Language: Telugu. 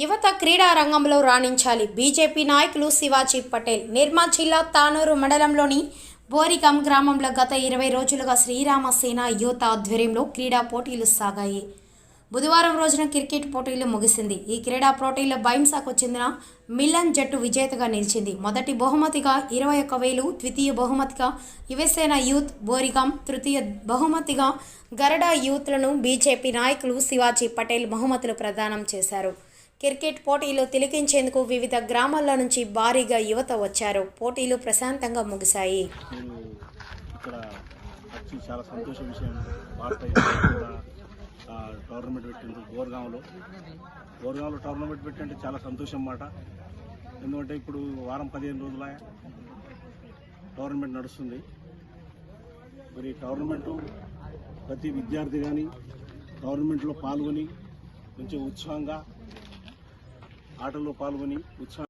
యువత క్రీడా రంగంలో రాణించాలి. బీజేపీ నాయకులు శివాజీ పటేల్ నిర్మల్ జిల్లా తానూరు మండలంలోని బోరిగం గ్రామంలో గత ఇరవై రోజులుగా శ్రీరామసేన యువత ఆధ్వర్యంలో క్రీడా పోటీలు సాగాయి. బుధవారం రోజున క్రికెట్ పోటీలు ముగిసింది. ఈ క్రీడా పోటీల్లో బైంసాకు చెందిన మిలన్ జట్టు విజేతగా నిలిచింది. మొదటి బహుమతిగా ఇరవై ఒక్క వేలు ద్వితీయ బహుమతిగా యువసేన యూత్ బోరిగాం తృతీయ బహుమతిగా గరడా యూత్లను బీజేపీ నాయకులు శివాజీ పటేల్ బహుమతులు ప్రదానం చేశారు. క్రికెట్ పోటీలు తిలకించేందుకు వివిధ గ్రామాల నుంచి భారీగా యువత వచ్చారు. పోటీలు ప్రశాంతంగా ముగిశాయి. ఇక్కడ వచ్చి చాలా సంతోష విషయం. టోర్నమెంట్ పెట్టింది గోర్గాంలో గోర్గాంలో టోర్నమెంట్ పెట్టంటే చాలా సంతోషం అన్నమాట. ఎందుకంటే ఇప్పుడు వారం పదిహేను రోజుల టోర్నమెంట్ నడుస్తుంది. మరి టోర్నమెంట్ ప్రతి విద్యార్థి కానీ టోర్నమెంట్లో పాల్గొని మంచి ఉత్సాహంగా ఆటల్లో పాల్గొని ఉత్సాహం